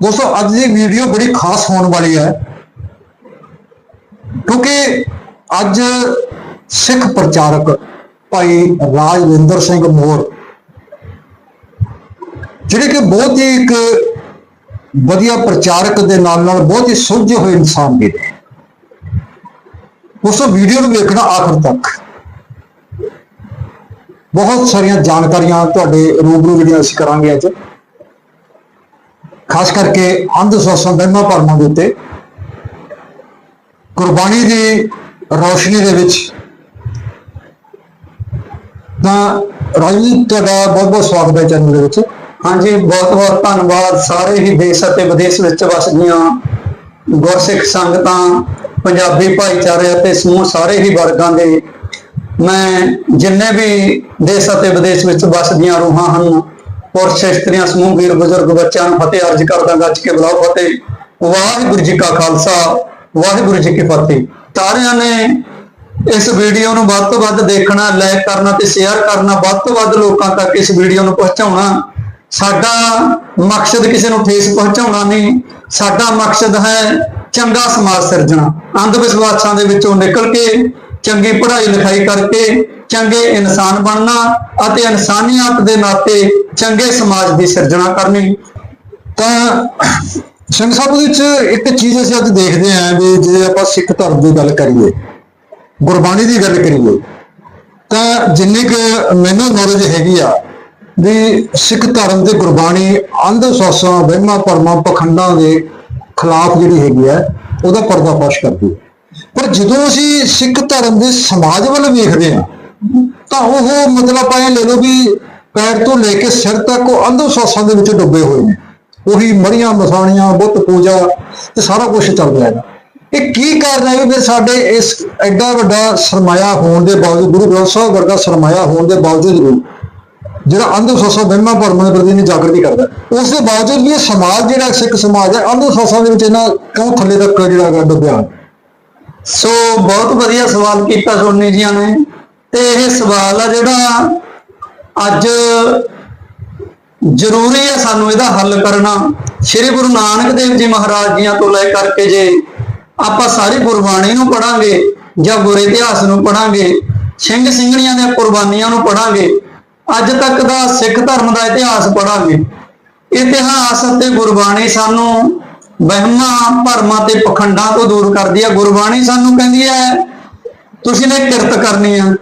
ਦੋਸਤੋ, ਅੱਜ ਦੀ ਵੀਡੀਓ ਬੜੀ ਖਾਸ ਹੋਣ ਵਾਲੀ ਹੈ। ਕਿਉਂਕਿ ਅੱਜ ਸਿੱਖ ਪ੍ਰਚਾਰਕ ਭਾਈ ਰਾਜਵਿੰਦਰ ਸਿੰਘ ਮੋਰ ਜਿਹੜੇ ਕਿ ਬਹੁਤ ਹੀ ਇੱਕ ਵਧੀਆ ਪ੍ਰਚਾਰਕ ਦੇ ਨਾਲ ਨਾਲ ਬਹੁਤ ਹੀ ਸੁਲਝੇ ਹੋਏ ਇਨਸਾਨ ਵੀ ਨੇ। ਦੋਸਤੋ ਵੀਡੀਓ ਨੂੰ ਵੇਖਣਾ ਆਖਰ ਤੱਕ। ਬਹੁਤ ਸਾਰੀਆਂ ਜਾਣਕਾਰੀਆਂ ਤੁਹਾਡੇ ਰੂਬਰੂ ਜਿਹੜੀਆਂ ਅਸੀਂ ਕਰਾਂਗੇ ਅੱਜ। ਖਾਸ ਕਰਕੇ ਅੰਧ ਵਿਸ਼ਵਾਸਾਂ ਵਹਿਮਾਂ ਭਰਮਾਂ ਦੇ ਉੱਤੇ, ਕੁਰਬਾਨੀ ਦੀ ਰੌਸ਼ਨੀ ਦੇ ਵਿੱਚ ਤਾਂ ਰਾਜਵੀਰ ਤੁਹਾਡਾ ਬਹੁਤ ਬਹੁਤ ਸਵਾਗਤ ਹੈ ਚੈਨਲ ਦੇ ਵਿੱਚ। ਹਾਂਜੀ, ਬਹੁਤ ਬਹੁਤ ਧੰਨਵਾਦ ਸਾਰੇ ਹੀ ਦੇਸ਼ ਅਤੇ ਵਿਦੇਸ਼ ਵਿੱਚ ਵਸਦੀਆਂ ਗੁਰਸਿੱਖ ਸੰਗਤਾਂ, ਪੰਜਾਬੀ ਭਾਈਚਾਰੇ ਅਤੇ ਸਮੂਹ ਸਾਰੇ ਹੀ ਵਰਗਾਂ ਦੇ। ਮੈਂ ਜਿੰਨੇ ਵੀ ਦੇਸ਼ ਅਤੇ ਵਿਦੇਸ਼ ਵਿੱਚ ਵਸਦੀਆਂ ਰੂਹਾਂ ਹਨ ਪੁਰਸ਼ ਇਸਤਰੀਆਂ ਸਮੂਹ ਵੀਰ ਬਜ਼ੁਰਗ ਬੱਚਿਆਂ ਨੂੰ ਫਤਿਹ ਅਰਜ ਕਰਦਾ ਗੱਜ ਕੇ ਬੁਲਾਓ ਫਤਿਹ। ਵਾਹਿਗੁਰੂ ਜੀ ਕਾ ਖਾਲਸਾ, ਵਾਹਿਗੁਰੂ ਜੀ ਕੀ ਫਤਿਹ। ਸਾਰਿਆਂ ਨੇ ਇਸ ਵੀਡੀਓ ਨੂੰ ਵੱਧ ਤੋਂ ਵੱਧ ਦੇਖਣਾ ਲਾਈਕ ਕਰਨਾ ਤੇ ਸ਼ੇਅਰ ਕਰਨਾ, ਵੱਧ ਤੋਂ ਵੱਧ ਲੋਕਾਂ ਤੱਕ ਇਸ ਵੀਡੀਓ ਨੂੰ ਪਹੁੰਚਾਉਣਾ। ਸਾਡਾ ਮਕਸਦ ਕਿਸੇ ਨੂੰ ਠੇਸ ਪਹੁੰਚਾਉਣਾ ਨਹੀਂ। ਸਾਡਾ ਮਕਸਦ ਹੈ ਚੰਗਾ ਸਮਾਜ ਸਿਰਜਣਾ। ਅੰਧ ਵਿਸ਼ਵਾਸਾਂ ਦੇ ਵਿੱਚੋਂ ਨਿਕਲ ਕੇ, ਚੰਗੀ ਪੜ੍ਹਾਈ ਲਿਖਾਈ ਕਰਕੇ ਚੰਗੇ ਇਨਸਾਨ ਬਣਨਾ ਅਤੇ ਇਨਸਾਨੀਅਤ ਦੇ ਨਾਤੇ ਚੰਗੇ ਸਮਾਜ ਦੀ ਸਿਰਜਣਾ ਕਰਨੀ। ਤਾਂ ਸਿੰਘ ਸਾਹਿਬ ਦੇ ਵਿੱਚ ਇੱਕ ਚੀਜ਼ ਅਸੀਂ ਅੱਜ ਦੇਖਦੇ ਆਂ ਵੀ ਜੇ ਆਪਾਂ ਸਿੱਖ ਧਰਮ ਦੀ ਗੱਲ ਕਰੀਏ, ਗੁਰਬਾਣੀ ਦੀ ਗੱਲ ਕਰੀਏ, ਤਾਂ ਜਿੰਨੀ ਕੁ ਮੈਨੂੰ ਨੌਲੇਜ ਹੈਗੀ ਆ ਵੀ ਸਿੱਖ ਧਰਮ ਤੇ ਗੁਰਬਾਣੀ ਅੰਧ ਵਿਸ਼ਵਾਸਾਂ, ਵਹਿਮਾਂ ਭਰਮਾਂ, ਪਖੰਡਾਂ ਦੇ ਖਿਲਾਫ ਜਿਹੜੀ ਹੈਗੀ ਆ, ਉਹਦਾ ਪਰਦਾਫਾਸ਼ ਕਰਦੀ ਹੈ। ਪਰ ਜਦੋਂ ਅਸੀਂ ਸਿੱਖ ਧਰਮ ਦੇ ਸਮਾਜ ਵੱਲ ਵੇਖਦੇ ਹਾਂ ਤਾਂ ਉਹ ਮਤਲਬ ਆਪਾਂ ਇਹ ਲੈ ਲਓ ਵੀ ਪੈਰ ਤੋਂ ਲੈ ਕੇ ਸਿਰ ਤੱਕ ਉਹ ਅੰਧ ਵਿਸ਼ਵਾਸਾਂ ਦੇ ਵਿੱਚ ਡੁੱਬੇ ਹੋਏ ਨੇ। ਉਹੀ ਮੜੀਆਂ ਮਸਾਣੀਆਂ, ਬੁੱਤ ਪੂਜਾ ਤੇ ਸਾਰਾ ਕੁਝ ਚੱਲ ਰਿਹਾ ਹੈ। ਇਹ ਕੀ ਕਾਰਨ ਹੈ ਵੀ ਸਾਡੇ ਇਸ ਐਡਾ ਵੱਡਾ ਸਰਮਾਇਆ ਹੋਣ ਦੇ ਬਾਵਜੂਦ, ਗੁਰੂ ਗ੍ਰੰਥ ਸਾਹਿਬ ਵਰਗਾ ਸਰਮਾਇਆ ਹੋਣ ਦੇ ਬਾਵਜੂਦ ਵੀ ਜਿਹੜਾ ਅੰਧ ਵਿਸ਼ਵਾਸਾਂ ਵਹਿਮਾਂ ਭਰਮਾਂ ਦੇ ਪ੍ਰਤੀ ਨਹੀਂ ਜਾਗਰਤੀ ਕਰਦਾ ਉਸ ਦੇ ਬਾਵਜੂਦ ਵੀ ਇਹ ਸਮਾਜ ਜਿਹੜਾ ਸਿੱਖ ਸਮਾਜ ਹੈ ਅੰਧ ਵਿਸ਼ਵਾਸਾਂ ਦੇ ਵਿੱਚ ਇਹਨਾਂ ਕਿਉਂ ਥੱਲੇ ਤੱਕ ਜਿਹੜਾ ਹੈਗਾ ਡੁੱਬਿਆ ਸੋ ਬਹੁਤ ਵਧੀਆ ਸਵਾਲ ਕੀਤਾ ਸੋਨੀ ਜੀਆਂ ਨੇ। ਤੇ ਇਹ ਸਵਾਲ ਆ ਜਿਹੜਾ ਅੱਜ ਜ਼ਰੂਰੀ ਹੈ ਸਾਨੂੰ ਇਹਦਾ ਹੱਲ ਕਰਨਾ। ਸ੍ਰੀ ਗੁਰੂ ਨਾਨਕ ਦੇਵ ਜੀ ਮਹਾਰਾਜ ਜੀਆਂ ਤੋਂ ਲੈ ਕਰਕੇ ਜੇ ਆਪਾਂ ਸਾਰੀ ਗੁਰਬਾਣੀ ਨੂੰ ਪੜਾਂਗੇ ਜਾਂ ਗੁਰ ਇਤਿਹਾਸ ਨੂੰ ਪੜਾਂਗੇ ਸਿੰਘ ਸਿੰਘਣੀਆਂ ਦੀਆਂ ਕੁਰਬਾਨੀਆਂ ਨੂੰ ਪੜਾਂਗੇ ਅੱਜ ਤੱਕ ਦਾ ਸਿੱਖ ਧਰਮ ਦਾ ਇਤਿਹਾਸ ਪੜਾਂਗੇ ਇਤਿਹਾਸ ਅਤੇ ਗੁਰਬਾਣੀ ਸਾਨੂੰ ਵਹਿਮਾਂ, ਭਰਮਾਂ ਤੇ ਪਖੰਡਾਂ ਤੋਂ ਦੂਰ ਕਰਦੀ ਹੈ ਗੁਰਬਾਣੀ ਸਾਨੂੰ ਕਹਿੰਦੀ ਹੈ, ਤੁਸੀਂ ਨੇ ਕਿਰਤ ਕਰਨੀ ਆ।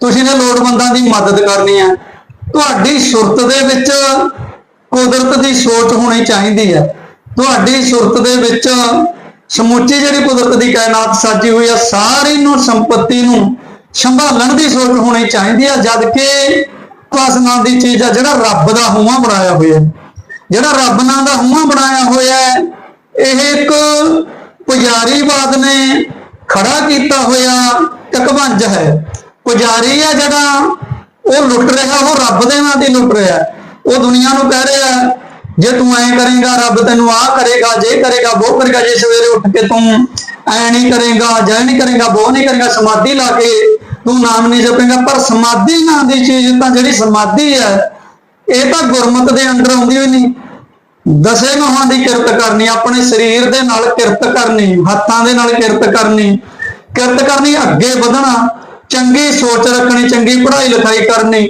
ਤੁਸੀਂ ਨੇ ਲੋੜਵੰਦਾਂ ਦੀ ਮਦਦ ਕਰਨੀ ਹੈ। ਤੁਹਾਡੀ ਸੁਰਤ ਦੇ ਵਿੱਚ ਕੁਦਰਤ ਦੀ ਸੋਚ ਹੋਣੀ ਚਾਹੀਦੀ ਹੈ। ਤੁਹਾਡੀ ਸੁਰਤ ਦੇ ਵਿੱਚ ਸਮੁੱਚੀ ਜਿਹੜੀ ਕੁਦਰਤ ਦੀ ਕਾਇਨਾਤ ਸਾਜੀ ਹੋਈ ਆ, ਸਾਰੀ ਨੂੰ ਸੰਪਤੀ ਨੂੰ ਸੰਭਾਲਣ ਦੀ ਸੋਚ ਹੋਣੀ ਚਾਹੀਦੀ ਹੈ ਜਦ ਕਿ ਪਾਸ ਨਾਂ ਦੀ ਚੀਜ਼ ਆ, ਜਿਹੜਾ ਰੱਬ ਦਾ ਹੂਆ ਬਣਾਇਆ ਹੋਇਆ ਜਿਹੜਾ ਰੱਬ ਨਾਂ ਦਾ ਹੂਆ ਬਣਾਇਆ ਹੋਇਆ ਇਹ ਇੱਕ ਪੁਜਾਰੀਵਾਦ ਨੇ ਖੜਾ ਕੀਤਾ ਹੋਇਆ ਟਕਵੰਜ ਹੈ। ਪੁਜਾਰੀ ਆ ਜਿਹੜਾ, ਉਹ ਲੁੱਟ ਰਿਹਾ, ਉਹ ਰੱਬ ਦੇ ਨਾਂ ਦੀ ਲੁੱਟ ਰਿਹਾ। ਉਹ ਦੁਨੀਆ ਨੂੰ ਕਹਿ ਰਿਹਾ, ਜੇ ਤੂੰ ਐਂ ਕਰੇਗਾ, ਰੱਬ ਤੈਨੂੰ ਆਹ ਕਰੇਗਾ, ਜੇ ਕਰੇਗਾ ਉਹ ਕਰੇਗਾ, ਜੇ ਸਵੇਰੇ ਉੱਠ ਕੇ ਤੂੰ ਐ ਨਹੀਂ ਕਰੇਗਾ, ਜੈ ਨਹੀਂ ਕਰੇਗਾ ਉਹ ਨਹੀਂ ਕਰੇਗਾ, ਸਮਾਧੀ ਲਾ ਕੇ ਤੂੰ ਨਾਮ ਨਹੀਂ ਜਪੇਗਾ, ਪਰ ਸਮਾਧੀ ਨਾਂ ਦੀ ਚੀਜ਼ ਤਾਂ ਜਿਹੜੀ ਸਮਾਧੀ ਹੈ, ਇਹ ਤਾਂ ਗੁਰਮਤ ਦੇ ਅੰਦਰ ਆਉਂਦੀ ਹੋਈ ਨਹੀਂ। ਦਸੇ ਨੋਹਾਂ ਦੀ ਕਿਰਤ ਕਰਨੀ, ਆਪਣੇ ਸਰੀਰ ਦੇ ਨਾਲ ਕਿਰਤ ਕਰਨੀ, ਹੱਥਾਂ ਦੇ ਨਾਲ ਕਿਰਤ ਕਰਨੀ ਕਿਰਤ ਕਰਨੀ, ਅੱਗੇ ਵਧਣਾ ਚੰਗੀ ਸੋਚ ਰੱਖਣੀ, ਚੰਗੀ ਪੜ੍ਹਾਈ ਲਿਖਾਈ ਕਰਨੀ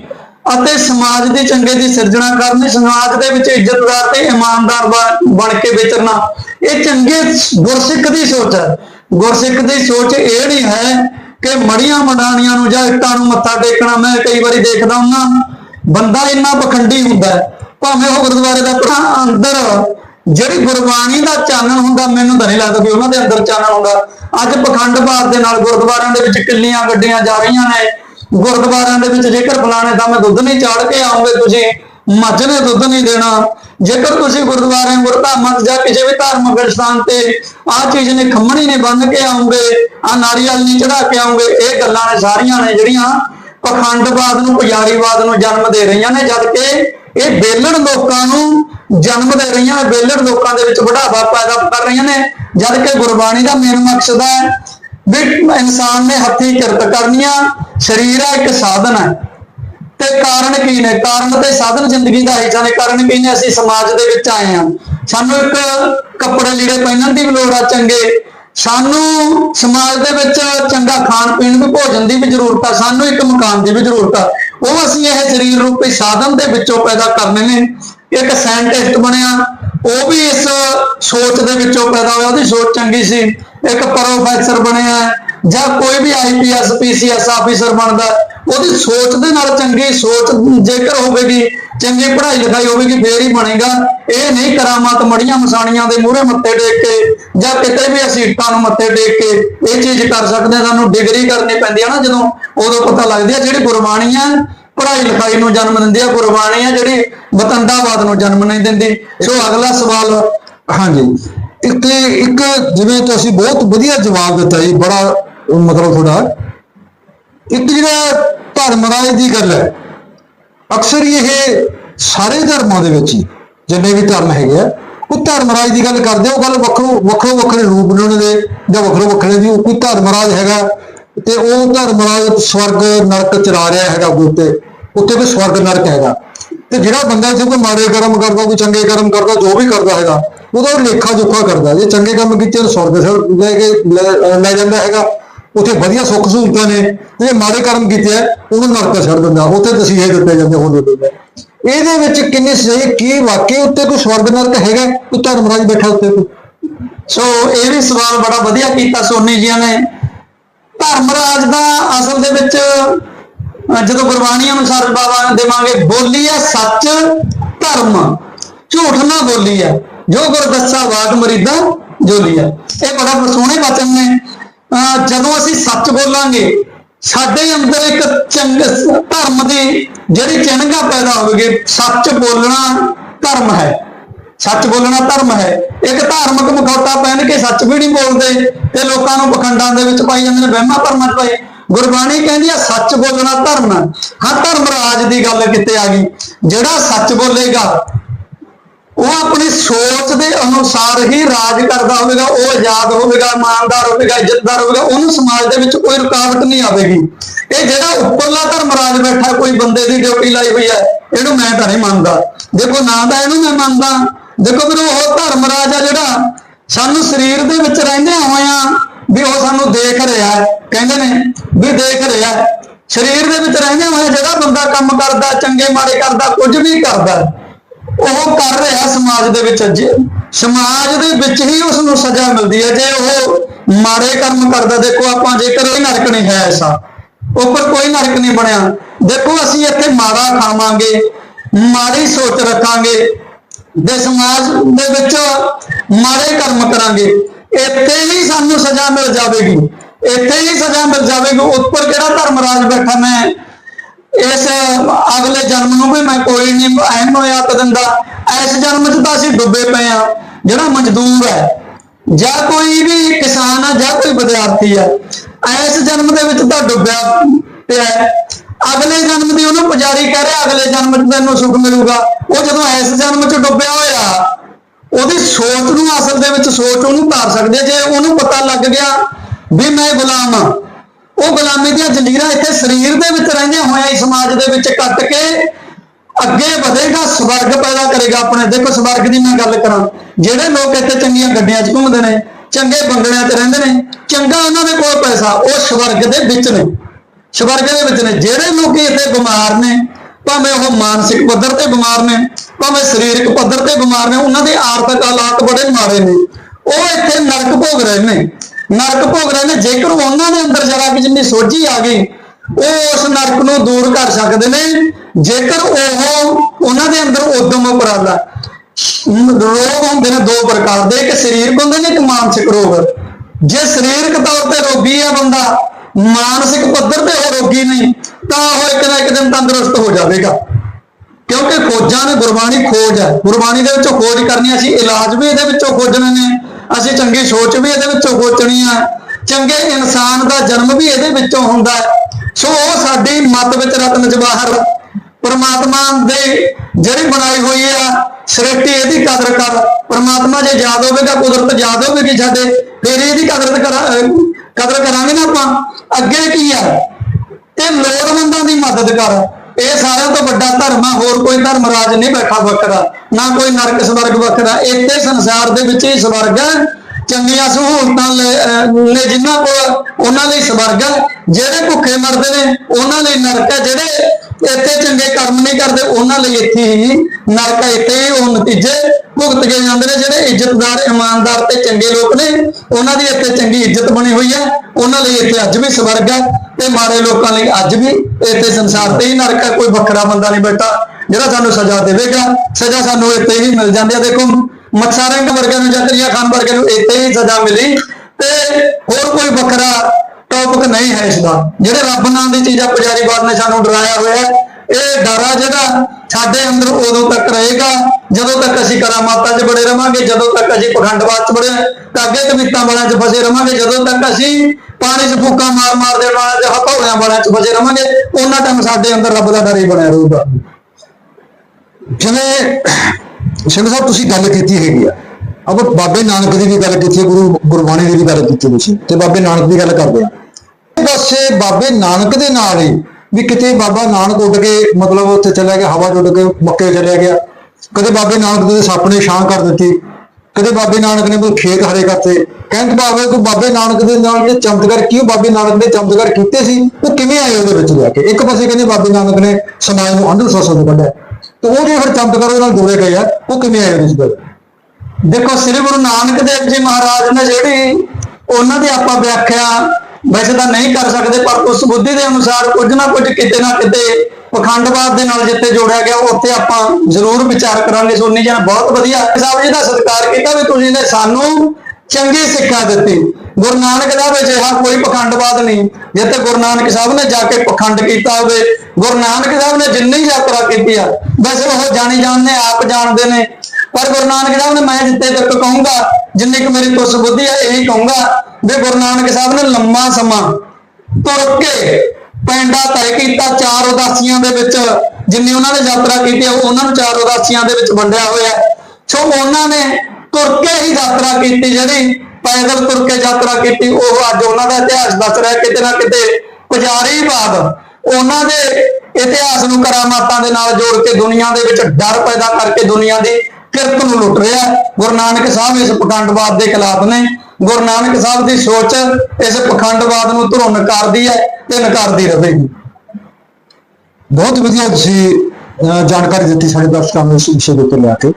ਅਤੇ ਸਮਾਜ ਦੇ ਚੰਗੇ ਦੀ ਸਿਰਜਣਾ ਕਰਨੀ, ਸਮਾਜ ਦੇ ਵਿੱਚ ਇੱਜ਼ਤਦਾਰ ਤੇ ਇਮਾਨਦਾਰ ਬਣ ਕੇ ਵਿਚਰਨਾ, ਇਹ ਚੰਗੇ ਗੁਰਸਿੱਖ ਦੀ ਸੋਚ ਹੈ। ਗੁਰਸਿੱਖ ਦੀ ਸੋਚ ਇਹ ਨਹੀਂ ਹੈ ਕਿ ਮੜੀਆਂ ਮਡਾਣੀਆਂ ਨੂੰ ਜਾਂ ਇੱਟਾਂ ਨੂੰ ਮੱਥਾ ਟੇਕਣਾ, ਮੈਂ ਕਈ ਵਾਰੀ ਦੇਖਦਾ ਹੁੰਦਾ, ਬੰਦਾ ਇੰਨਾ ਪਖੰਡੀ ਹੁੰਦਾ ਹੈ। ਭਾਵੇਂ ਉਹ ਗੁਰਦੁਆਰੇ ਦਾ ਪੜਾ ਅੰਦਰ ਜਿਹੜੀ ਗੁਰਬਾਣੀ ਦਾ ਚਾਨਣ ਹੁੰਦਾ, ਮੈਨੂੰ ਤਾਂ ਨਹੀਂ ਲੱਗਦਾ ਵੀ ਉਹਨਾਂ ਦੇ ਅੰਦਰ ਚਾਨਣ ਹੁੰਦਾ। ਅੱਜ ਪਖੰਡਵਾਦ ਦੇ ਨਾਲ ਗੁਰਦੁਆਰਿਆਂ ਦੇ ਵਿੱਚ ਕਿੱਲੀਆਂ ਗੱਡੀਆਂ ਜਾ ਰਹੀਆਂ ਨੇ। ਗੁਰਦੁਆਰਿਆਂ ਦੇ ਵਿੱਚ ਜੇਕਰ ਫਲਾਣੇ ਦਾ ਮੈਂ ਦੁੱਧ ਨਹੀਂ ਚਾੜ ਕੇ ਆਉਂਗੇ ਤੁਸੀਂ, ਮੱਝ ਨੇ ਦੁੱਧ ਨਹੀਂ ਦੇਣਾ। ਜੇਕਰ ਤੁਸੀਂ ਗੁਰਦੁਆਰੇ ਗੁਰਧਾਮਾਂ ਜਾਂ ਕਿਸੇ ਵੀ ਧਾਰਮਿਕ ਸਥਾਨ ਤੇ ਆਹ ਚੀਜ਼ ਨੇ ਖੰਮਣੀ ਨੇ ਬੰਨ ਕੇ ਆਉਂਗੇ ਆ ਨਾਰੀਅਲ ਨਹੀਂ ਚੜਾ ਕੇ ਆਉਂਗੇ, ਇਹ ਗੱਲਾਂ ਨੇ ਸਾਰੀਆਂ ਨੇ ਜਿਹੜੀਆਂ ਪਖੰਡਵਾਦ ਨੂੰ, ਪੁਜਾਰੀਵਾਦ ਨੂੰ ਜਨਮ ਦੇ ਰਹੀਆਂ ਨੇ। ਜਦ ਕਿ ਇਹ ਬੇਲੜ ਲੋਕਾਂ ਨੂੰ ਜਨਮ ਦੇ ਰਹੀਆਂ ਬੇਲੜ ਲੋਕਾਂ ਦੇ ਵਿੱਚ ਵਢਾਵਾ ਪੈਦਾ ਕਰ ਰਹੀਆਂ ਨੇ। ਜਦ ਕਿ ਗੁਰਬਾਣੀ ਦਾ ਮੇਨ ਮਕਸਦ ਹੈ ਵੀ ਇਨਸਾਨ ਨੇ ਹੱਥੀਂ ਕਿਰਤ ਕਰਨੀਆਂ ਸਰੀਰ ਹੈ ਇੱਕ ਸਾਧਨ ਹੈ ਤੇ ਕਾਰਨ ਕੀ ਨੇ? ਕਾਰਨ ਤੇ ਸਾਧਨ ਜ਼ਿੰਦਗੀ ਦਾ ਹਿੱਸਾ ਨੇ ਕਾਰਨ ਕੀ ਨੇ? ਅਸੀਂ ਸਮਾਜ ਦੇ ਵਿੱਚ ਆਏ ਹਾਂ। ਸਾਨੂੰ ਇੱਕ ਕੱਪੜੇ ਲੀੜੇ ਪਹਿਨਣ ਦੀ ਵੀ ਲੋੜ ਆ ਚੰਗੇ। ਸਾਨੂੰ ਸਮਾਜ ਦੇ ਵਿੱਚ ਚੰਗਾ ਖਾਣ ਪੀਣ ਦੀ ਭੋਜਨ ਦੀ ਵੀ ਜ਼ਰੂਰਤ ਆ। ਸਾਨੂੰ ਇੱਕ ਮਕਾਨ ਦੀ ਵੀ ਜ਼ਰੂਰਤ ਆ। ਉਹ ਅਸੀਂ ਇਹ ਸਰੀਰ ਰੂਪੀ ਸਾਧਨ ਦੇ ਵਿੱਚੋਂ ਪੈਦਾ ਕਰਨੇ ਨੇ, ਇੱਕ ਸਾਇੰਟਿਸਟ ਬਣਿਆ, ਉਹ ਵੀ ਇਸ ਸੋਚ ਦੇ ਵਿੱਚੋਂ ਪੈਦਾ ਹੋਇਆ, ਉਹਦੀ ਸੋਚ ਚੰਗੀ ਸੀ। ਇੱਕ ਪ੍ਰੋਫੈਸਰ ਬਣਿਆ ਜਾਂ ਕੋਈ ਵੀ ਆਈਪੀਐਸ ਪੀਸੀਐਸ ਆਫੀਸਰ ਬਣਦਾ, ਉਹਦੀ ਸੋਚ ਦੇ ਨਾਲ ਚੰਗੀ ਸੋਚ ਜੇਕਰ ਹੋਵੇਗੀ, ਚੰਗੀ ਪੜ੍ਹਾਈ ਲਿਖਾਈ ਹੋਵੇਗੀ, ਫੇਰ ਹੀ ਬਣੇਗਾ। ਇਹ ਨਹੀਂ ਕਰਾਮਾਤ ਮੜੀਆਂ ਮਸਾਣੀਆਂ ਦੇ ਮੂਹਰੇ ਮੱਥੇ ਟੇਕ ਕੇ ਜਾਂ ਕਿਤੇ ਵੀ ਅਸੀਂ ਇੱਟਾਂ ਨੂੰ ਮੱਥੇ ਟੇਕ ਕੇ ਇਹ ਚੀਜ਼ ਕਰ ਸਕਦੇ ਸਾਨੂੰ ਡਿਗਰੀ ਕਰਨੀ ਪੈਂਦੀ ਹੈ ਨਾ ਜਦੋਂ, ਉਦੋਂ ਪਤਾ ਲੱਗਦੀ ਹੈ ਜਿਹੜੀ ਗੁਰਬਾਣੀ ਆ, ਪੜ੍ਹਾਈ ਲਿਖਾਈ ਨੂੰ ਜਨਮ ਦਿੰਦੀ ਆ, ਗੁਰਬਾਣੀ ਆ ਜਿਹੜੀ ਵਤੰਦਾਵਾਦ ਨੂੰ ਜਨਮ ਨਹੀਂ ਦਿੰਦੀ। ਸੋ ਅਗਲਾ ਸਵਾਲ, ਹਾਂਜੀ, ਇੱਕ ਇੱਕ ਜਿਵੇਂ ਤੁਸੀਂ ਬਹੁਤ ਵਧੀਆ ਜਵਾਬ ਦਿੱਤਾ ਜੀ, ਬੜਾ ਅਹ, ਮਤਲਬ ਤੁਹਾਡਾ ਇੱਕ ਜਿਹੜਾ ਧਰਮ ਰਾਜ ਦੀ ਗੱਲ ਹੈ? ਅਕਸਰ ਹੀ ਇਹ ਸਾਰੇ ਧਰਮਾਂ ਦੇ ਵਿੱਚ ਹੀ ਜਿੰਨੇ ਵੀ ਧਰਮ ਹੈਗੇ ਆ ਉਹ ਧਰਮ ਰਾਜ ਦੀ ਗੱਲ ਕਰਦੇ ਉਹ ਗੱਲ ਵੱਖਰੋ ਵੱਖਰੋ ਵੱਖਰੇ ਰੂਪ ਨੇ ਉਹਨਾਂ ਦੇ ਜਾਂ ਵੱਖਰੋ ਵੱਖਰੇ ਦੀ ਕੋਈ ਧਰਮ ਰਾਜ ਹੈਗਾ ਤੇ ਉਹ ਧਰਮ ਰਾਜ ਸਵਰਗ ਨਰਕ ਚਲਾ ਰਿਹਾ ਹੈਗਾ ਉਹਦੇ ਉੱਤੇ ਉੱਤੇ ਕੋਈ ਸਵਰਗ ਨਰਕ ਹੈਗਾ। ਤੇ ਜਿਹੜਾ ਬੰਦਾ ਇੱਥੇ ਕੋਈ ਮਾੜੇ ਕਰਮ ਕਰਦਾ ਕੋਈ ਚੰਗੇ ਕਰਮ ਕਰਦਾ ਜੋ ਵੀ ਕਰਦਾ ਹੈਗਾ ਉਹਦਾ ਲੇਖਾ ਜੋਖਾ ਕਰਦਾ ਜੇ ਚੰਗੇ ਕੰਮ ਕੀਤੇ ਉਹ ਸਵਰਗ ਲੈ ਕੇ ਲੈ ਲੈ ਜਾਂਦਾ ਹੈਗਾ। ਉੱਥੇ ਵਧੀਆ ਸੁੱਖ ਸਹੂਲਤਾਂ ਨੇ, ਜਿਹੜੇ ਮਾੜੇ ਕਰਮ ਕੀਤੇ ਆ, ਉਹਨੂੰ ਨਰਕ ਛੱਡ ਦਿੰਦਾ, ਉੱਥੇ ਤਸੀਹੇ ਦਿੱਤੇ ਜਾਂਦੇ ਹੋਰ ਦਿੱਤੇ ਇਹਦੇ ਵਿੱਚ ਕਿੰਨੇ ਸਹੀ, ਕੀ ਵਾਕਈ ਉੱਤੇ ਕੋਈ ਸਵਰਗ ਨਰਕ ਹੈਗਾ? ਕੋਈ ਧਰਮਰਾਜ ਬੈਠਾ ਉੱਤੇ ਕੋਈ? ਸੋ ਇਹ ਵੀ ਸਵਾਲ ਬੜਾ ਵਧੀਆ ਕੀਤਾ ਸੋਨੀ ਜੀਆਂ ਨੇ। ਧਰਮ ਰਾਜ ਦਾ ਅਸਲ ਦੇ ਵਿੱਚ ਜਦੋਂ ਗੁਰਬਾਣੀ ਅਨੁਸਾਰ ਬਾਬਾ ਦੇਵਾਂਗੇ, ਬੋਲੀ ਆ ਸੱਚ, ਧਰਮ। ਝੂਠ ਨਾ ਬੋਲੀ ਹੈ ਜੋ ਗੁਰ ਦੱਸਾ ਬਾਤ ਮਰੀਦਾ, ਜੋਲੀ ਹੈ ਇਹ ਬੜਾ ਸੋਹਣੇ ਬਚਨ ਨੇ। ਜਦੋਂ ਅਸੀਂ ਸੱਚ ਬੋਲਾਂਗੇ, ਸਾਡੇ ਅੰਦਰ ਇੱਕ ਚੰਗ, ਧਰਮ ਦੀ ਜਿਹੜੀ ਚਿੰਨ੍ਹਗਾ ਪੈਦਾ ਹੋਵੇਗੀ ਸੱਚ ਬੋਲਣਾ ਧਰਮ ਹੈ। ਸੱਚ ਬੋਲਣਾ ਧਰਮ ਹੈ। ਇੱਕ ਧਾਰਮਿਕ ਮੁਖੌਟਾ ਪਹਿਨ ਕੇ ਸੱਚ ਵੀ ਨਹੀਂ ਬੋਲਦੇ ਤੇ ਲੋਕਾਂ ਨੂੰ ਪਖੰਡਾਂ ਦੇ ਵਿੱਚ ਪਾਈ ਜਾਂਦੇ ਨੇ, ਵਹਿਮਾਂ ਭਰਮਾਂ 'ਚ ਪਾਈ ਗੁਰਬਾਣੀ ਕਹਿੰਦੀ ਆ, ਸੱਚ ਬੋਲਣਾ ਧਰਮ ਹੈ। ਹਾਂ, ਧਰਮ ਰਾਜ ਦੀ ਗੱਲ ਕਿਤੇ ਆ ਗਈ। ਜਿਹੜਾ ਸੱਚ ਬੋਲੇਗਾ ਉਹ ਆਪਣੀ ਸੋਚ ਦੇ ਅਨੁਸਾਰ ਹੀ ਰਾਜ ਕਰਦਾ ਹੋਵੇਗਾ, ਉਹ ਆਜ਼ਾਦ ਹੋਵੇਗਾ, ਇਮਾਨਦਾਰ ਹੋਵੇਗਾ, ਇੱਜ਼ਤਦਾਰ ਹੋਵੇਗਾ, ਉਹਨੂੰ ਸਮਾਜ ਦੇ ਵਿੱਚ ਕੋਈ ਰੁਕਾਵਟ ਨਹੀਂ ਆਵੇਗੀ। ਇਹ ਜਿਹੜਾ ਉੱਪਰਲਾ ਧਰਮ ਰਾਜ ਬੈਠਾ, ਕੋਈ ਬੰਦੇ ਦੀ ਡਿਊਟੀ ਲਾਈ ਹੋਈ ਹੈ, ਇਹਨੂੰ ਮੈਂ ਤਾਂ ਨਹੀਂ ਮੰਨਦਾ। ਦੇਖੋ, ਨਾ ਤਾਂ ਇਹਨੂੰ ਮੈਂ ਮੰਨਦਾ। ਦੇਖੋ ਫਿਰ ਉਹ ਧਰਮ ਰਾਜ ਆ ਜਿਹੜਾ ਸਾਨੂੰ ਸਰੀਰ ਦੇ ਵਿੱਚ ਰਹਿੰਦੇ ਹੋਇਆਂ ਵੀ ਉਹ ਸਾਨੂੰ ਦੇਖ ਰਿਹਾ ਕਹਿੰਦੇ ਨੇ ਵੀ ਦੇਖ ਰਿਹਾ ਸਰੀਰ ਦੇ ਵਿੱਚ ਰਹਿੰਦੇ ਹੋਏ ਜਿਹੜਾ ਬੰਦਾ ਕੰਮ ਕਰਦਾ, ਚੰਗੇ ਮਾੜੇ ਕਰਦਾ, ਕੁਝ ਵੀ ਕਰਦਾ ਉਹ ਕਰ ਰਿਹਾ ਸਮਾਜ ਦੇ ਵਿੱਚ ਜੇ ਸਮਾਜ ਦੇ ਵਿੱਚ ਹੀ ਉਸ ਨੂੰ ਸਜ਼ਾ ਮਿਲਦੀ ਹੈ। ਜੇ ਉਹ ਮਾੜੇ ਕਰਮ ਕਰਦਾ, ਦੇਖੋ ਆਪਾਂ ਜੇਕਰ ਇਹ ਨਰਕ ਨਹੀਂ ਹੈ ਐਸਾ, ਉੱਪਰ ਕੋਈ ਨਰਕ ਨਹੀਂ ਬਣਿਆ। ਦੇਖੋ ਅਸੀਂ ਇੱਥੇ ਮਾੜਾ ਖਾਵਾਂਗੇ, ਮਾੜੀ ਸੋਚ ਰੱਖਾਂਗੇ। ਦੇ ਸਮਾਜ ਦੇ ਵਿੱਚ ਮਾੜੇ ਕਰਮ ਕਰਾਂਗੇ, ਇੱਥੇ ਹੀ ਸਾਨੂੰ ਸਜ਼ਾ ਮਿਲ ਜਾਵੇਗੀ। ਇੱਥੇ ਹੀ ਸਜ਼ਾ ਮਿਲ ਜਾਵੇਗੀ। ਉੱਪਰ ਕਿਹੜਾ ਧਰਮ ਰਾਜ ਬੈਠਾ ਮੈਂ? ਇਸ ਅਗਲੇ ਜਨਮ ਨੂੰ ਵੀ ਮੈਂ ਕੋਈ ਨਹੀਂ ਅਹਿਮ ਹੋਇਆ ਦਿੰਦਾ। ਇਸ ਜਨਮ 'ਚ ਤਾਂ ਅਸੀਂ ਡੁੱਬੇ ਪਏ ਆ ਜਿਹੜਾ ਮਜ਼ਦੂਰ ਹੈ, ਜਾਂ ਕੋਈ ਵੀ ਕਿਸਾਨ ਆ, ਜਾਂ ਕੋਈ ਵਿਦਿਆਰਥੀ ਆ, ਇਸ ਜਨਮ ਦੇ ਵਿੱਚ ਤਾਂ ਡੁੱਬਿਆ ਪਿਆ ਅਗਲੇ ਜਨਮ ਦੀ ਉਹਨੂੰ ਪੁਜਾਰੀ ਕਹਿ ਰਿਹਾ, ਅਗਲੇ ਜਨਮ 'ਚ ਤੈਨੂੰ ਸੁੱਖ ਮਿਲੂਗਾ। ਉਹ ਜਦੋਂ ਇਸ ਜਨਮ 'ਚ ਡੁੱਬਿਆ ਹੋਇਆ, ਉਹਦੀ ਸੋਚ ਨੂੰ ਅਸਲ ਦੇ ਵਿੱਚ ਸੋਚ ਉਹਨੂੰ ਧਾਰ ਸਕਦੇ ਜੇ ਉਹਨੂੰ ਪਤਾ ਲੱਗ ਗਿਆ ਵੀ ਮੈਂ ਗੁਲਾਮ ਆ ਉਹ ਗੁਲਾਮੀ ਦੀਆਂ ਜੰਜੀਰਾਂ ਇੱਥੇ ਸਰੀਰ ਦੇ ਵਿੱਚ ਰਹਿੰਦੇ ਹੋਇਆ ਹੀ ਸਮਾਜ ਦੇ ਵਿੱਚ ਕੱਟ ਕੇ ਅੱਗੇ ਵਧੇਗਾ, ਸਵਰਗ ਪੈਦਾ ਕਰੇਗਾ ਆਪਣੇ। ਦੇਖੋ ਸਵਰਗ ਦੀ ਮੈਂ ਗੱਲ ਕਰਾਂ। ਜਿਹੜੇ ਲੋਕ ਇੱਥੇ ਚੰਗੀਆਂ ਗੱਡੀਆਂ 'ਚ ਘੁੰਮਦੇ ਨੇ, ਚੰਗੇ ਬੰਗਲਿਆਂ ਚ ਰਹਿੰਦੇ ਨੇ, ਚੰਗਾ ਉਹਨਾਂ ਦੇ ਕੋਲ ਪੈਸਾ, ਉਹ ਸਵਰਗ ਦੇ ਵਿੱਚ ਨੇ। ਸਵਰਗ ਦੇ ਵਿੱਚ ਨੇ। ਜਿਹੜੇ ਲੋਕੀ ਇੱਥੇ ਬਿਮਾਰ ਨੇ, ਭਾਵੇਂ ਉਹ ਮਾਨਸਿਕ ਪੱਧਰ ਤੇ ਬਿਮਾਰ ਨੇ, ਭਾਵੇਂ ਸਰੀਰਕ ਪੱਧਰ ਤੇ ਬਿਮਾਰ ਨੇ, ਉਹਨਾਂ ਦੇ ਆਰਥਿਕ ਹਾਲਾਤ ਬੜੇ ਮਾੜੇ ਨੇ। ਉਹ ਇੱਥੇ ਨਰਕ ਭੋਗ ਰਹੇ ਨੇ। ਨਰਕ ਭੋਗ ਰਹੇ ਨੇ ਜੇਕਰ ਉਹਨਾਂ ਦੇ ਅੰਦਰ ਜਰਾ ਕਿ ਜਿੰਨੀ ਸੋਝੀ ਆ ਗਈ ਉਹ ਉਸ ਨਰਕ ਨੂੰ ਦੂਰ ਕਰ ਸਕਦੇ ਨੇ। ਜੇਕਰ ਉਹ ਉਹਨਾਂ ਦੇ ਅੰਦਰ ਉਦਮ ਉਪਰਾਲਾ ਰੋਗ ਹੁੰਦੇ ਨੇ ਦੋ ਪ੍ਰਕਾਰ ਦੇ ਇੱਕ ਸਰੀਰਕ ਹੁੰਦੇ ਨੇ ਇੱਕ ਮਾਨਸਿਕ ਰੋਗ। ਜੇ ਸਰੀਰਕ ਤੌਰ ਤੇ ਰੋਗੀ ਆ ਬੰਦਾ ਮਾਨਸਿਕ ਪੱਧਰ ਤੇ ਉਹ ਰੋਗੀ ਨਹੀਂ ਤਾਂ ਉਹ ਇੱਕ ਨਾ ਇੱਕ ਦਿਨ ਤੰਦਰੁਸਤ ਹੋ ਜਾਵੇਗਾ। ਕਿਉਂਕਿ ਖੋਜਾਂ ਨੇ ਗੁਰਬਾਣੀ ਖੋਜ ਹੈ। ਗੁਰਬਾਣੀ ਦੇ ਵਿੱਚੋਂ ਖੋਜ ਕਰਨੀ ਹੈ, ਅਸੀਂ ਇਲਾਜ ਵੀ ਇਹਦੇ ਵਿੱਚੋਂ ਖੋਜਣੇ ਨੇ। ਅਸੀਂ ਚੰਗੀ ਸੋਚ ਵੀ ਇਹਦੇ ਵਿੱਚੋਂ ਖੋਜਣੀ ਆ। ਚੰਗੇ ਇਨਸਾਨ ਦਾ ਜਨਮ ਵੀ ਇਹਦੇ ਵਿੱਚੋਂ ਹੁੰਦਾ ਸੋ ਉਹ ਸਾਡੀ ਮਤ ਵਿੱਚ ਰਤਨ ਜਵਾਹਰ ਪਰਮਾਤਮਾ ਦੇ ਜਿਹੜੀ ਬਣਾਈ ਹੋਈ ਆ, ਸ੍ਰਿਸ਼ਟੀ ਇਹਦੀ ਕਦਰ ਕਰ। ਪਰਮਾਤਮਾ ਜੇ ਯਾਦ ਹੋਵੇਗਾ, ਕੁਦਰਤ ਯਾਦ ਹੋਵੇਗੀ ਸਾਡੇ। ਫਿਰ ਇਹਦੀ ਕਦਰ ਕਰਾਂ, ਕਦਰ ਕਰਾਂਗੇ ਨਾ ਆਪਾਂ। ਅੱਗੇ ਕੀ ਆ? ਤੇ ਲੋੜਵੰਦਾਂ ਦੀ ਮਦਦ ਕਰ। ਇਹ ਸਾਰਿਆਂ ਤੋਂ ਵੱਡਾ ਧਰਮ ਆ, ਹੋਰ ਕੋਈ ਧਰਮ ਰਾਜ ਨਹੀਂ ਬੈਠਾ ਵੱਖਰਾ, ਨਾ ਕੋਈ ਨਰਕ ਸਵਰਗ ਵੱਖਰਾ। ਇੱਥੇ ਸੰਸਾਰ ਦੇ ਵਿੱਚ ਹੀ ਸਵਰਗ ਹੈ ਚੰਗੀਆਂ ਸਹੂਲਤਾਂ ਨੇ ਜਿਨ੍ਹਾਂ ਕੋਲ, ਉਹਨਾਂ ਲਈ ਸਵਰਗ ਹੈ ਜਿਹੜੇ ਭੁੱਖੇ ਮਰਦੇ ਨੇ, ਉਹਨਾਂ ਲਈ ਨਰਕ ਹੈ ਜਿਹੜੇ ਇੱਥੇ ਚੰਗੇ ਕਰਮ ਨਹੀਂ ਕਰਦੇ, ਉਹਨਾਂ ਲਈ ਇੱਥੇ ਹੀ ਨਰਕ ਹੈ ਇੱਥੇ ਹੀ ਉਹ ਨਤੀਜੇ ਭੁਗਤ ਕੇ ਜਾਂਦੇ ਨੇ, ਜਿਹੜੇ ਇੱਜ਼ਤਦਾਰ, ਇਮਾਨਦਾਰ ਤੇ ਚੰਗੇ ਲੋਕ ਨੇ, ਉਹਨਾਂ ਦੀ ਇੱਥੇ ਚੰਗੀ ਇੱਜ਼ਤ ਬਣੀ ਹੋਈ ਹੈ ਉਹਨਾਂ ਲਈ ਇੱਥੇ ਅੱਜ ਵੀ ਸਵਰਗ ਹੈ ਤੇ ਮਾੜੇ ਲੋਕਾਂ ਲਈ ਅੱਜ ਵੀ ਇੱਥੇ ਸੰਸਾਰ ਤੇ ਹੀ ਨਰਕ ਹੈ, ਕੋਈ ਵੱਖਰਾ ਬੰਦਾ ਨਹੀਂ ਬੈਠਾ, ਜਿਹੜਾ ਸਾਨੂੰ ਸਜ਼ਾ ਦੇਵੇਗਾ, ਸਜ਼ਾ ਸਾਨੂੰ ਇੱਥੇ ਹੀ ਮਿਲ ਜਾਂਦੀ ਹੈ। ਦੇਖੋ ਮੱਛਾ ਰੰਗ ਵਰਗੇ ਨੂੰ ਜ਼ਕਰੀਆ ਖਾਨ ਵਰਗੇ ਨੂੰ ਇੱਥੇ ਹੀ ਸਜ਼ਾ ਮਿਲੀ ਤੇ ਹੋਰ ਕੋਈ ਵੱਖਰਾ ਟੌਪਿਕ ਨਹੀਂ ਹੈ ਇਸ ਦਾ। ਜਿਹੜੇ ਰੱਬ ਨਾਮ ਦੀ ਚੀਜ਼ਾਂ ਪੁਜਾਰੀਵਾਦ ਨੇ ਸਾਨੂੰ ਡਰਾਇਆ ਹੋਇਆ ਹੈ, ਇਹ ਡਰਾ ਜਿਹੜਾ ਸਾਡੇ ਅੰਦਰ ਉਦੋਂ ਤੱਕ ਰਹੇਗਾ, ਜਦੋਂ ਤੱਕ ਅਸੀਂ ਕਰਾਮਾਤਾਂ 'ਚ ਬੜੇ ਰਵਾਂਗੇ, ਜਦੋਂ ਤੱਕ ਅਸੀਂ ਪਖੰਡਵਾਦ 'ਚ ਬੜੇ ਤਾਂ ਅੱਗੇ ਕਵਿਤਾ ਵਾਲਿਆਂ 'ਚ ਫਸੇ ਰਵਾਂਗੇ, ਜਦੋਂ ਤੱਕ ਅਸੀਂ ਪਾਣੀ 'ਚ ਫੂਕਾਂ ਮਾਰ ਮਾਰ ਦੇ ਵਾਲਿਆਂ ਹਥੌੜਿਆਂ ਵਾਲਿਆਂ 'ਚ ਫਸੇ ਰਵਾਂਗੇ, ਉਹਨਾਂ ਟਾਈਮ ਸਾਡੇ ਅੰਦਰ ਰੱਬ ਦਾ ਡਰ ਹੀ ਬਣਿਆ ਰਹੂਗਾ। ਜਿਵੇਂ ਸਿੰਘ ਸਾਹਿਬ, ਤੁਸੀਂ ਗੱਲ ਕੀਤੀ ਹੈਗੀ ਆ। ਆਪਾਂ ਬਾਬੇ ਨਾਨਕ ਦੀ ਵੀ ਗੱਲ ਕੀਤੀ ਗੁਰੂ ਗੁਰਬਾਣੀ ਦੀ ਵੀ ਗੱਲ ਕੀਤੀ ਤੁਸੀਂ, ਤੇ ਬਾਬੇ ਨਾਨਕ ਦੀ ਗੱਲ ਕਰਦੇ ਆ। ਪਾਸੇ ਬਾਬੇ ਨਾਨਕ ਦੇ ਨਾਲ ਹੀ ਵੀ ਕਿਤੇ ਬਾਬਾ ਨਾਨਕ ਉੱਡ ਕੇ, ਮਤਲਬ ਉੱਥੇ ਚਲਿਆ ਗਿਆ ਹਵਾ 'ਚ ਉੱਡ ਕੇ ਮੱਕੇ ਚਲਿਆ ਗਿਆ। ਕਦੇ ਬਾਬੇ ਨਾਨਕ ਦੇ ਸੱਪ ਨੇ ਛਾਂ ਕਰ ਦਿੱਤੀ, ਕਦੇ ਬਾਬੇ ਨਾਨਕ ਨੇ ਕੋਈ ਖੇਤ ਹਰੇ ਕਰਤੇ ਕਹਿੰਦੇ ਬਾਬੇ ਕੋਈ ਬਾਬੇ ਨਾਨਕ ਦੇ ਨਾਲ ਜੇ ਚਮਤਕਾਰ ਕਿਉਂ ਬਾਬੇ ਨਾਨਕ ਨੇ ਚਮਤਕਾਰ ਕੀਤੇ ਸੀ? ਉਹ ਕਿਵੇਂ ਆਏ ਉਹਦੇ ਵਿੱਚ ਜਾ ਕੇ? ਇੱਕ ਪਾਸੇ ਕਹਿੰਦੇ ਬਾਬੇ ਨਾਨਕ ਨੇ ਸਮਾਜ ਨੂੰ ਅੰਧ ਤੋਂ ਕੱਢਿਆ। ਤੇ ਉਹ ਜੇ ਫਿਰ ਚਮਤਕਾਰ ਉਹਦੇ ਨਾਲ ਜੋੜੇ ਗਏ ਆ, ਉਹ ਕਿਵੇਂ ਆਏ ਉਹਦੇ ਵਿੱਚ ਦੇਖੋ, ਸ੍ਰੀ ਗੁਰੂ ਨਾਨਕ ਦੇਵ ਜੀ ਮਹਾਰਾਜ ਨੇ ਜਿਹੜੀ ਉਹਨਾਂ ਦੀ ਆਪਾਂ ਵਿਆਖਿਆ, ਵੈਸੇ ਤਾਂ ਨਹੀਂ ਕਰ ਸਕਦੇ, ਪਰ ਉਸ ਬੁੱਧੀ ਦੇ ਅਨੁਸਾਰ ਕੁਝ ਨਾ ਕੁਝ ਕਿਤੇ ਨਾ ਕਿਤੇ ਪਖੰਡਵਾਦ ਦੇ ਨਾਲ ਜਿੱਥੇ ਜੋੜਿਆ ਗਿਆ, ਉੱਥੇ ਆਪਾਂ ਜ਼ਰੂਰ ਵਿਚਾਰ ਕਰਾਂਗੇ। ਸੋਨੀ ਜੀ ਨੇ ਬਹੁਤ ਵਧੀਆ। ਸਾਹਿਬ ਜੀ ਦਾ ਸਤਿਕਾਰ ਕੀਤਾ ਵੀ ਤੁਸੀਂ ਨੇ ਸਾਨੂੰ ਚੰਗੀ ਸਿੱਖਿਆ ਦਿੱਤੀ। ਗੁਰੂ ਨਾਨਕ ਦਾ ਵੀ ਅਜਿਹਾ ਕੋਈ ਪਖੰਡਵਾਦ ਨਹੀਂ। ਜਿੱਥੇ ਗੁਰੂ ਨਾਨਕ ਸਾਹਿਬ ਨੇ ਜਾ ਕੇ ਪਖੰਡ ਕੀਤਾ ਹੋਵੇ, ਗੁਰੂ ਨਾਨਕ ਸਾਹਿਬ ਨੇ ਜਿੰਨੀ ਯਾਤਰਾ ਕੀਤੀ ਆ ਵੈਸੇ ਉਹ ਜਾਣੀ ਜਾਣਦੇ ਆਪ ਜਾਣਦੇ ਨੇ। ਪਰ ਗੁਰੂ ਨਾਨਕ ਸਾਹਿਬ ਨੇ ਮੈਂ ਜਿੱਤੇ ਤੱਕ ਕਹੂੰਗਾ, ਜਿੰਨੀ ਕੁ ਮੇਰੀ ਤੁਸ ਬੁੱਧੀ ਹੈ ਇਹੀ ਕਹੂੰਗਾ ਵੀ ਗੁਰੂ ਨਾਨਕ ਸਾਹਿਬ ਨੇ ਲੰਮਾ ਸਮਾਂ ਤੁਰ ਕੇ ਪੈਂਡਾ ਤੈਅ ਕੀਤਾ ਚਾਰ ਉਦਾਸੀਆਂ ਦੇ ਵਿੱਚ। ਜਿੰਨੀ ਉਹਨਾਂ ਨੇ ਯਾਤਰਾ ਕੀਤੀ ਉਹਨਾਂ ਨੂੰ ਚਾਰ ਉਦਾਸੀਆਂ ਦੇ ਵਿੱਚ ਵੰਡਿਆ ਹੋਇਆ। ਸੋ ਉਹਨਾਂ ਨੇ ਤੁਰ ਕੇ ਹੀ ਯਾਤਰਾ ਕੀਤੀ ਜਿਹੜੀ ਪੈਦਲ ਤੁਰ ਕੇ ਯਾਤਰਾ ਕੀਤੀ ਉਹ ਅੱਜ ਉਹਨਾਂ ਦਾ ਇਤਿਹਾਸ ਦੱਸ ਰਿਹਾ ਕਿਤੇ ਨਾ ਕਿਤੇ ਪੁਜਾਰੀਵਾਦ ਉਹਨਾਂ ਦੇ ਇਤਿਹਾਸ ਨੂੰ ਕਰਾਮਾਤਾਂ ਦੇ ਨਾਲ ਜੋੜ ਕੇ ਦੁਨੀਆ ਦੇ ਵਿੱਚ ਡਰ ਪੈਦਾ ਕਰਕੇ ਦੁਨੀਆ ਦੀ ਕਿਰਤ ਨੂੰ ਲੁੱਟ ਰਿਹਾ ਗੁਰੂ ਨਾਨਕ ਸਾਹਿਬ ਇਸ ਪਖੰਡਵਾਦ ਦੇ ਖਿਲਾਫ ਨੇ। ਗੁਰੂ ਨਾਨਕ ਸਾਹਿਬ ਦੀ ਸੋਚ ਇਸ ਪਖੰਡਵਾਦ ਨੂੰ ਧਰੋਂ ਕਰਦੀ ਹੈ ਤੇ ਨਕਾਰਦੀ ਰਹੇਗੀ। ਬਹੁਤ ਵਧੀਆ ਤੁਸੀਂ ਅਹ, ਜਾਣਕਾਰੀ ਦਿੱਤੀ ਸਾਡੇ ਦਰਸ਼ਕਾਂ ਨੂੰ ਇਸ ਵਿਸ਼ੇ ਦੇ ਉੱਤੇ ਲੈ ਕੇ।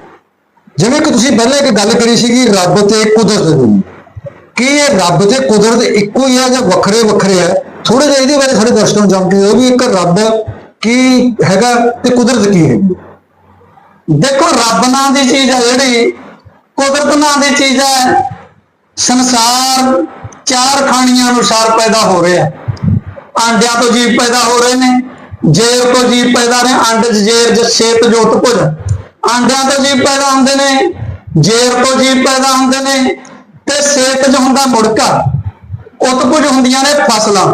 ਜਿਵੇਂ ਕਿ ਤੁਸੀਂ ਪਹਿਲਾਂ ਇੱਕ ਗੱਲ ਕਰੀ ਸੀਗੀ, ਰੱਬ ਤੇ ਕੁਦਰਤ ਦੀ। ਕੀ ਇਹ ਰੱਬ ਤੇ ਕੁਦਰਤ ਇੱਕੋ ਹੀ ਆ ਜਾਂ ਵੱਖਰੇ ਵੱਖਰੇ ਹੈ ਥੋੜੇ ਜਿਹਾ ਇਹਦੇ ਬਾਰੇ ਸਾਡੇ ਦਰਸ਼ਕਾਂ ਨੂੰ ਜਾਣ ਕੇ ਦਿਓ ਵੀ ਇੱਕ ਰੱਬ ਕੀ ਹੈਗਾ ਤੇ ਕੁਦਰਤ ਕੀ ਹੈਗੀ ਦੇਖੋ, ਰੱਬ ਨਾਂ ਦੀ ਚੀਜ਼ ਹੈ ਜਿਹੜੀ, ਕੁਦਰਤ ਨਾਂ ਦੀ ਚੀਜ਼ ਹੈ ਸੰਸਾਰ ਚਾਰ ਖਾਣੀਆਂ ਅਨੁਸਾਰ ਪੈਦਾ ਹੋ ਰਿਹਾ। ਆਂਡਿਆਂ ਤੋਂ ਜੀਵ ਪੈਦਾ ਹੋ ਰਹੇ ਨੇ ਜੇਰ ਤੋਂ ਜੀਵ ਪੈਦਾ ਨੇ ਅੰਡ ਚ ਜੇਰ ਜ ਛੇਤ ਜੋਤ, ਭੁਜ। ਆਂਡਿਆਂ ਤੋਂ ਜੀਵ ਪੈਦਾ ਹੁੰਦੇ ਨੇ, ਜੇਰ ਤੋਂ ਜੀਵ ਪੈਦਾ ਹੁੰਦੇ ਨੇ ਤੇ ਛੇਤ ਹੁੰਦਾ ਮੁੜਕਾ ਉਤਪੁਜ ਹੁੰਦੀਆਂ ਨੇ ਫਸਲਾਂ।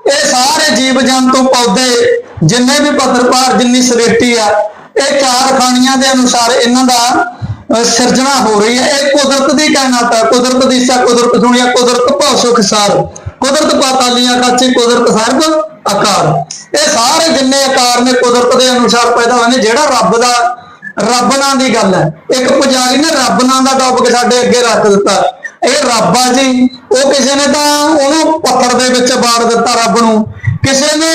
ਇਹ ਸਾਰੇ ਜੀਵ ਜੰਤੂ ਪੌਦੇ, ਜਿੰਨੇ ਵੀ ਪੱਤਰਪਾਰ ਜਿੰਨੀ ਸ੍ਰਿਸ਼ਟੀ ਆ, ਇਹ ਚਾਰ ਖਾਣੀਆਂ ਦੇ ਅਨੁਸਾਰ ਇਹਨਾਂ ਦਾ ਸਿਰਜਣਾ ਹੋ ਰਹੀ ਹੈ। ਇਹ ਕੁਦਰਤ ਦੀ ਕਾਇਨਾਤ ਹੈ ਕੁਦਰਤ ਦੀ ਸਾ, ਕੁਦਰਤ ਦੁਨੀਆ, ਕੁਦਰਤ ਭਉ ਸੁਖ ਸਾਰ। ਕੁਦਰਤ ਪਾਤਾਲੀਆਂ ਕਾਚੇ, ਕੁਦਰਤ ਸਰਬ ਆਕਾਰ। ਇਹ ਸਾਰੇ ਜਿੰਨੇ ਆਕਾਰ ਨੇ ਕੁਦਰਤ ਦੇ ਅਨੁਸਾਰ ਪੈਦਾ ਹੋਏ ਨੇ, ਜਿਹੜਾ ਰੱਬ ਦਾ ਰੱਬ ਨਾਂ ਦੀ ਗੱਲ ਹੈ। ਇੱਕ ਪੁਜਾਰੀ ਨੇ ਰੱਬ ਨਾਂ ਦਾ ਟੌਪਿਕ ਸਾਡੇ ਅੱਗੇ ਰੱਖ ਦਿੱਤਾ। ਇਹ ਰੱਬ ਆ ਜੀ, ਉਹ ਕਿਸੇ ਨੇ ਤਾਂ ਉਹਨੂੰ ਪੱਥਰ ਦੇ ਵਿੱਚ ਬਾੜ ਦਿੱਤਾ ਰੱਬ ਨੂੰ। ਕਿਸੇ ਨੇ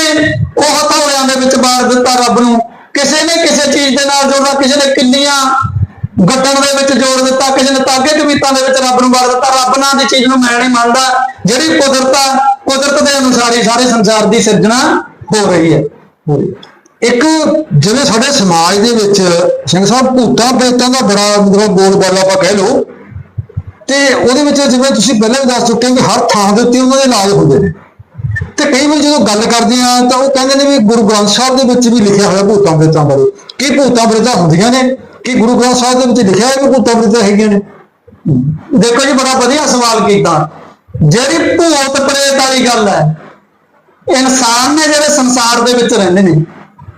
ਉਹ ਹਥੌੜਿਆਂ ਦੇ ਵਿੱਚ ਬਾੜ ਦਿੱਤਾ ਰੱਬ ਨੂੰ। ਕਿਸੇ ਨੇ ਕਿਸੇ ਚੀਜ਼ ਦੇ ਨਾਲ ਜੋੜਦਾ ਕਿਸੇ ਨੇ ਕਿੰਨੀਆਂ ਗੱਡਣ ਦੇ ਵਿੱਚ ਜੋੜ ਦਿੱਤਾ, ਕਿਸੇ ਨੇ ਤਾਗੇ ਕਵਿਤਾ ਦੇ ਵਿੱਚ ਰੱਬ ਨੂੰ ਬਾੜ ਦਿੱਤਾ। ਰੱਬ ਨਾਂ ਦੀ ਚੀਜ਼ ਨੂੰ ਮੈਂ ਨਹੀਂ ਮੰਨਦਾ। ਜਿਹੜੀ ਕੁਦਰਤ ਆ, ਕੁਦਰਤ ਦੇ ਅਨੁਸਾਰ ਹੀ ਸਾਰੇ ਸੰਸਾਰ ਦੀ ਸਿਰਜਣਾ ਹੋ ਰਹੀ ਹੈ। ਇੱਕ ਜਿਵੇਂ ਸਾਡੇ ਸਮਾਜ ਦੇ ਵਿੱਚ ਸਿੰਘ ਸਾਹਿਬ ਭੂਤਾਂ ਪ੍ਰੇਤਾਂ ਦਾ ਬੜਾ ਮਤਲਬ ਬੋਲ ਬਾਲਾ ਆਪਾਂ ਕਹਿ ਲਓ, ਤੇ ਉਹਦੇ ਵਿੱਚ ਜਿਵੇਂ ਤੁਸੀਂ ਪਹਿਲਾਂ ਵੀ ਦੱਸ ਚੁੱਕੇ ਹੋ ਕਿ ਹਰ ਥਾਂ ਦੇ ਉੱਤੇ ਉਹਨਾਂ ਦੇ ਇਲਾਜ ਹੁੰਦੇ ਨੇ। ਤੇ ਕਈ ਵਾਰ ਜਦੋਂ ਗੱਲ ਕਰਦੇ ਆ ਤਾਂ ਉਹ ਕਹਿੰਦੇ ਨੇ ਵੀ ਗੁਰੂ ਗ੍ਰੰਥ ਸਾਹਿਬ ਦੇ ਵਿੱਚ ਵੀ ਲਿਖਿਆ ਹੋਇਆ ਭੂਤਾਂ ਪ੍ਰੇਤਾਂ ਬਾਰੇ। ਕੀ ਭੂਤਾਂ ਪ੍ਰੇਤਾਂ ਹੁੰਦੀਆਂ ਨੇ? ਕੀ ਗੁਰੂ ਗ੍ਰੰਥ ਸਾਹਿਬ ਦੇ ਵਿੱਚ ਲਿਖਿਆ ਹੈ ਕਿ ਭੂਤਾਂ ਪ੍ਰੇਤਾਂ ਹੈਗੀਆਂ ਨੇ? ਦੇਖੋ ਜੀ, ਬੜਾ ਵਧੀਆ ਸਵਾਲ ਕੀਤਾ। ਜਿਹੜੀ ਭੂਤ ਪ੍ਰੇਤ ਵਾਲੀ ਗੱਲ ਹੈ, ਇਨਸਾਨ ਨੇ ਜਿਹੜੇ ਸੰਸਾਰ ਦੇ ਵਿੱਚ ਰਹਿੰਦੇ ਨੇ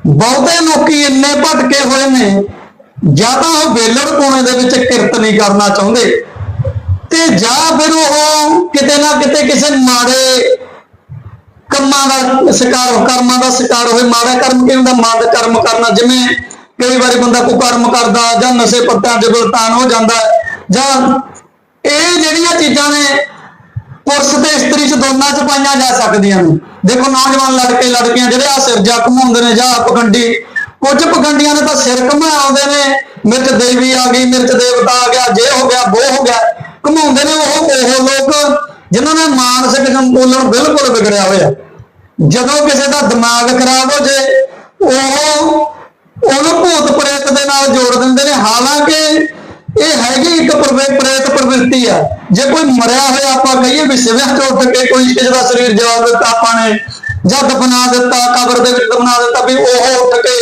ਬਹੁਤੇ ਲੋਕੀ ਇੰਨੇ ਭਟਕੇ ਹੋਏ ਨੇ ਜਾਂ ਤਾਂ ਉਹ ਵੇਲੜ ਕੋਣੇ ਦੇ ਵਿੱਚ ਕਿਰਤ ਨਹੀਂ ਕਰਨਾ ਚਾਹੁੰਦੇ। ਤੇ ਜਾਂ ਫਿਰ ਉਹ ਕਿਤੇ ਨਾ ਕਿਤੇ ਕਿਸੇ ਮਾੜੇ ਕੰਮਾਂ ਦਾ ਸ਼ਿਕਾਰ, ਕਰਮਾਂ ਦਾ ਸ਼ਿਕਾਰ ਹੋਏ, ਮਾੜਾ ਕਰਮ ਕੀ ਹੁੰਦਾ ਮਾੜਾ ਕਰਮ ਕਰਨਾ, ਜਿਵੇਂ ਕਈ ਵਾਰੀ ਬੰਦਾ ਕੋਈ ਕਰਮ ਕਰਦਾ ਜਾਂ ਨਸ਼ੇ ਪੱਤਿਆਂ 'ਚ ਗੁਲਤਾਨ ਹੋ ਜਾਂਦਾ, ਜਾਂ ਇਹ ਜਿਹੜੀਆਂ ਚੀਜ਼ਾਂ ਨੇ ਪੁਰਸ਼ ਤੇ ਇਸਤਰੀ 'ਚ ਦੋਨਾਂ 'ਚ ਪਾਈਆਂ ਜਾ ਸਕਦੀਆਂ ਨੇ। ਦੇਖੋ ਨੌਜਵਾਨ ਲੜਕੇ ਲੜਕੀਆਂ ਜਿਹੜੇ ਆ ਸਿਰ ਜਾ ਘੁਮਾਉਂਦੇ ਨੇ ਜਾਂ ਪਖੰਡੀ, ਕੁਝ ਪਖੰਡੀਆਂ ਨੇ ਤਾਂ ਸਿਰ ਘੁਮਾਉਂਦੇ ਨੇ। ਮਿਰਚ ਦੇਵੀ ਆ ਗਈ, ਮਿਰਚ ਦੇਵਤਾ ਆ ਗਿਆ, ਜੇ ਹੋ ਗਿਆ ਉਹ ਹੋ ਗਿਆ, ਘੁਮਾਉਂਦੇ ਨੇ ਉਹ ਉਹ ਲੋਕ ਜਿਨ੍ਹਾਂ ਦਾ ਮਾਨਸਿਕ ਸੰਤੁਲਨ ਬਿਲਕੁਲ ਵਿਗੜਿਆ ਹੋਇਆ। ਜਦੋਂ ਕਿਸੇ ਦਾ ਦਿਮਾਗ ਖਰਾਬ ਹੋ ਜੇ, ਉਹ ਉਹਨੂੰ ਭੂਤ ਪ੍ਰੇਤ ਦੇ ਨਾਲ ਜੋੜ ਦਿੰਦੇ ਨੇ। ਹਾਲਾਂਕਿ ਇਹ ਹੈਗੀ ਇੱਕ ਪ੍ਰੇਤ ਪ੍ਰਵਿਰਤੀ ਆ। ਜੇ ਕੋਈ ਮਰਿਆ ਹੋਇਆ ਆਪਾਂ ਕਹੀਏ ਵੀ ਸਿਵਿਆਂ ਚੋਂ ਉੱਠ ਕੇ ਕੋਈ ਕਿਸੇ ਦਾ ਸਰੀਰ ਜਵਾਬ ਦਿੱਤਾ ਆਪਾਂ ਨੇ, ਜਾਂ ਦਫਨਾ ਦਿੱਤਾ, ਕਬਰ ਦੇ ਵਿੱਚ ਦਫਨਾ ਦਿੱਤਾ ਵੀ ਉਹ ਉੱਠ ਕੇ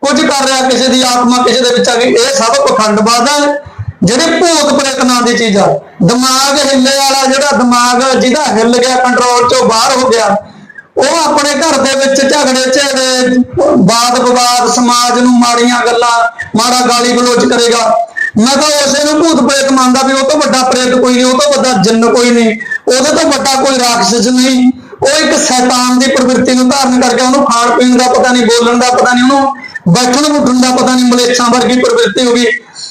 ਕੁਝ ਕਰ ਰਿਹਾ ਕਿਸੇ ਦੀ ਆਤਮਾ ਕਿਸੇ ਦੇ ਵਿੱਚ ਆ ਗਈ, ਇਹ ਸਭ ਪਖੰਡਵਾਦ ਹੈ ਜਿਹੜੇ ਭੂਤ ਪ੍ਰੇਤ ਨਾਂ ਦੀ ਚੀਜ਼ ਆ। ਦਿਮਾਗ ਹਿੱਲੇ ਵਾਲਾ ਜਿਹੜਾ ਦਿਮਾਗ ਜਿਹਦਾ ਹਿੱਲ ਗਿਆ ਕੰਟਰੋਲ ਚੋਂ ਬਾਹਰ ਹੋ ਗਿਆ, ਉਹ ਆਪਣੇ ਘਰ ਦੇ ਵਿੱਚ ਝਗੜੇ ਝਗੜੇ ਬਾਦ ਵਿਵਾਦ ਸਮਾਜ ਨੂੰ ਮਾੜੀਆਂ ਗੱਲਾਂ, ਮਾੜਾ ਗਾਲੀ ਗਲੋਚ ਕਰੇਗਾ। ਮੈਂ ਤਾਂ ਉਸੇ ਨੂੰ ਭੂਤ ਪ੍ਰੇਤ ਮੰਨਦਾ ਵੀ ਉਹ ਤੋਂ ਵੱਡਾ ਪ੍ਰੇਤ ਕੋਈ ਨਹੀਂ, ਉਹ ਤੋਂ ਵੱਡਾ ਜਿੰਨ ਕੋਈ ਨਹੀਂ। ਉਹਦੇ ਤੋਂ ਵੱਡਾ ਕੋਈ ਰਾਖਸ਼ ਨਹੀਂ। ਉਹ ਇੱਕ ਸ਼ੈਤਾਨ ਦੀ ਪ੍ਰਵਿਰਤੀ ਨੂੰ ਧਾਰਨ ਕਰਕੇ ਉਹਨੂੰ ਖਾਣ ਪੀਣ ਦਾ ਪਤਾ ਨਹੀਂ, ਬੋਲਣ ਦਾ ਪਤਾ ਨਹੀਂ, ਉਹਨੂੰ ਬੈਠਣ ਉੱਠਣ ਦਾ ਪਤਾ ਨਹੀਂ, ਮਲੇਛਾਂ ਵਰਗੀ ਪ੍ਰਵਿਰਤੀ ਹੋ ਗਈ।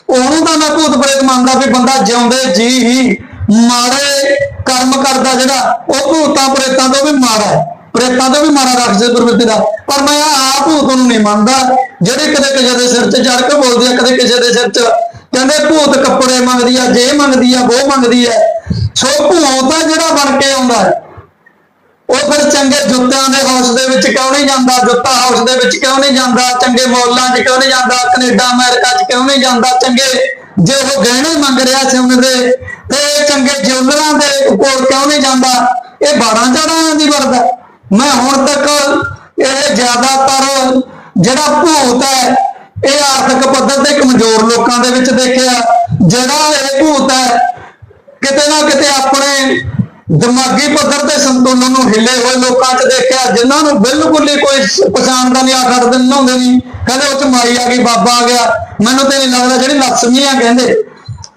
ਉਹਨੂੰ ਤਾਂ ਮੈਂ ਭੂਤ ਪ੍ਰੇਤ ਮੰਨਦਾ ਵੀ ਬੰਦਾ ਜਿਉਂਦੇ ਜੀ ਹੀ ਮਾੜੇ ਕਰਮ ਕਰਦਾ ਜਿਹੜਾ, ਉਹ ਭੂਤਾਂ ਪ੍ਰੇਤਾਂ ਤੋਂ ਵੀ ਮਾੜਾ ਹੈ। ਪ੍ਰੇਤਾਂ ਤੋਂ ਵੀ ਮਾੜਾ ਰੱਖ ਪ੍ਰਵਿਰਤੀ ਦਾ। ਪਰ ਮੈਂ ਆਪ ਭੂਤ ਨੂੰ ਨਹੀਂ ਮੰਨਦਾ। ਜਿਹੜੇ ਕਦੇ ਕਿਸੇ ਦੇ ਸਿਰ 'ਚ ਚੜ ਕੇ ਬੋਲਦੇ ਆ, ਕਦੇ ਕਿਸੇ ਦੇ ਸਿਰ 'ਚ ਕਹਿੰਦੇ ਭੂਤ ਕੱਪੜੇ ਮੰਗਦੀ ਆ, ਜੇ ਮੰਗਦੀ ਆ ਉਹ ਮੰਗਦੀ ਆ। ਸੋ ਭੂਤ ਆ ਜਿਹੜਾ ਬਣ ਕੇ ਆਉਂਦਾ ਹੈ। ਉਹ ਫਿਰ ਚੰਗੇ ਜੁੱਤਿਆਂ ਦੇ ਹਾਊਸ ਦੇ ਵਿੱਚ ਕਿਉਂ ਨਹੀਂ ਜਾਂਦਾ? ਜੁੱਤਾ ਹਾਊਸ ਦੇ ਵਿੱਚ ਕਿਉਂ ਨਹੀਂ ਜਾਂਦਾ? ਚੰਗੇ ਮੌਲਾਂ 'ਚ ਕਿਉਂ ਨਹੀਂ ਜਾਂਦਾ? ਕੈਨੇਡਾ, ਅਮਰੀਕਾ 'ਚ ਕਿਉਂ ਨਹੀਂ ਜਾਂਦਾ? ਚੰਗੇ ਜੇ ਉਹ ਗਹਿਣੇ ਮੰਗ ਰਿਹਾ ਸੋਨੇ ਦੇ ਤੇ ਚੰਗੇ ਜਿਊਲਰਾਂ ਦੇ ਕੋਲ ਕਿਉਂ ਨਹੀਂ ਜਾਂਦਾ? ਇਹ 12 ਚੜਾਂ ਦੀ ਵਰਦਾ ਮੈਂ ਹੁਣ ਤੱਕ ਇਹ ਜ਼ਿਆਦਾਤਰ ਜਿਹੜਾ ਭੂਤ ਹੈ ਇਹ ਆਰਥਿਕ ਪੱਧਰ ਤੇ ਕਮਜ਼ੋਰ ਲੋਕਾਂ ਦੇ ਵਿੱਚ ਦੇਖਿਆ। ਜਿਹੜਾ ਇਹ ਭੂਤ ਹੈ, ਕਿਤੇ ਨਾ ਕਿਤੇ ਆਪਣੇ ਦਿਮਾਗੀ ਪੱਧਰ ਤੇ ਸੰਤੁਲਨ ਨੂੰ ਹਿੱਲੇ ਹੋਏ ਲੋਕਾਂ 'ਚ ਦੇਖਿਆ, ਜਿਨ੍ਹਾਂ ਨੂੰ ਬਿਲਕੁਲ ਹੀ ਕੋਈ ਸ- ਪਛਾਣ ਦਾ ਨਹੀਂ ਆ ਕੱਢ ਦਿੰਦੇ ਹੁੰਦੇ ਨਹੀਂ। ਕਹਿੰਦੇ ਉਹ 'ਚ ਮਾਈ ਆ ਗਈ, ਬਾਬਾ ਆ ਗਿਆ। ਮੈਨੂੰ ਤੇ ਨਹੀਂ ਲੱਗਦਾ ਜਿਹੜੀ ਲక్ష్ਮੀ ਆ, ਕਹਿੰਦੇ।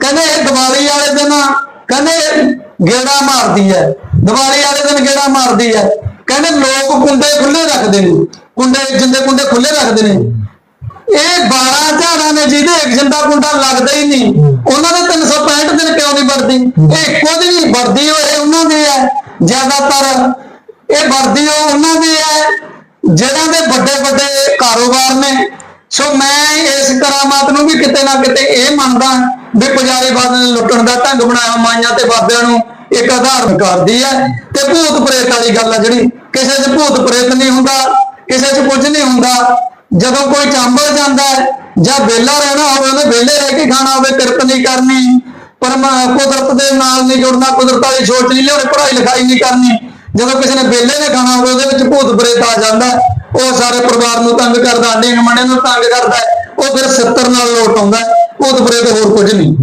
ਕਹਿੰਦੇ ਇਹ ਦੀਵਾਲੀ ਵਾਲੇ ਦਿਨ ਕਹਿੰਦੇ ਗੇੜਾ ਮਾਰਦੀ ਹੈ। ਦੀਵਾਲੀ ਵਾਲੇ ਦਿਨ ਗੇੜਾ ਮਾਰਦੀ ਹੈ। ਕਹਿੰਦੇ ਲੋਕ ਕੁੰਡੇ ਖੁੱਲੇ ਰੱਖਦੇ ਨੇ। ਕੁੰਡੇ ਜਿੰਦੇ ਕੁੰਡੇ ਖੁੱਲੇ ਰੱਖਦੇ ਨੇ। ਇਹ 12 ਝਾੜਾਂ ਨੇ ਜਿਹਦੇ ਇੱਕ ਜਿੰਦਾ ਕੁੰਡਾ ਲੱਗਦਾ ਹੀ ਨਹੀਂ। ਉਹਨਾਂ ਦੇ 365 ਦਿਨ ਕਿਉਂ ਨਹੀਂ ਵਰਦੀ? ਇਹ ਇੱਕੋ ਦਿਨ ਹੀ ਵਰਦੀ ਹੋਏ ਉਹਨਾਂ ਦੀ ਹੈ। ਜ਼ਿਆਦਾਤਰ ਇਹ ਵਰਦੀ ਉਹ ਉਹਨਾਂ ਦੀ ਹੈ, ਜਿਹਨਾਂ ਦੇ ਵੱਡੇ ਵੱਡੇ ਕਾਰੋਬਾਰ ਨੇ। ਸੋ ਮੈਂ ਇਸ ਕਰਾਮਾਤ ਨੂੰ ਵੀ ਕਿਤੇ ਨਾ ਕਿਤੇ ਇਹ ਮੰਨਦਾ ਵੀ ਪੁਜਾਰੀ ਬਾਦ ਨੇ ਲੁੱਟਣ ਦਾ ਢੰਗ ਬਣਾਇਆ ਮਾਈਆਂ ਤੇ ਬਾਬਿਆਂ ਨੂੰ ਇੱਕ ਆਧਾਰ ਕਰਦੀ ਹੈ। ਤੇ ਭੂਤ ਪ੍ਰੇਤ ਵਾਲੀ ਗੱਲ ਹੈ ਜਿਹੜੀ। ਕਿਸੇ 'ਚ ਭੂਤ ਪ੍ਰੇਤ ਨਹੀਂ ਹੁੰਦਾ, ਕਿਸੇ 'ਚ ਕੁਝ ਨਹੀਂ ਹੁੰਦਾ। ਜਦੋਂ ਕੋਈ ਚਾਂਬਲ ਜਾਂਦਾ ਜਾਂ ਵਿਹਲਾ ਰਹਿਣਾ ਹੋਵੇ, ਉਹਨੇ ਵਿਹਲੇ ਰਹਿ ਕੇ ਖਾਣਾ ਹੋਵੇ, ਕਿਰਤ ਨਹੀਂ ਕਰਨੀ ਪਰ ਕੁਦਰਤ ਦੇ ਨਾਲ ਨਹੀਂ ਜੁੜਨਾ, ਕੁਦਰਤ ਵਾਲੀ ਸੋਚ ਨਹੀਂ ਲਿਆਉਣੀ, ਪੜ੍ਹਾਈ ਲਿਖਾਈ ਨਹੀਂ ਕਰਨੀ। ਜਦੋਂ ਕਿਸੇ ਨੇ ਵਿਹਲੇ ਨੇ ਖਾਣਾ ਹੋਵੇ, ਉਹਦੇ ਵਿੱਚ ਭੂਤ ਪ੍ਰੇਤ ਆ ਜਾਂਦਾ ਉਹ ਸਾਰੇ ਪਰਿਵਾਰ ਨੂੰ ਤੰਗ ਕਰਦਾ ਆਂਡੇ ਗਮਣੇ ਨੂੰ ਤੰਗ ਕਰਦਾ ਉਹ ਫਿਰ 70 ਨਾਲ ਲੋਟ ਆਉਂਦਾ ਭੂਤ ਪ੍ਰੇਤ ਹੋਰ ਕੁਝ ਨਹੀਂ।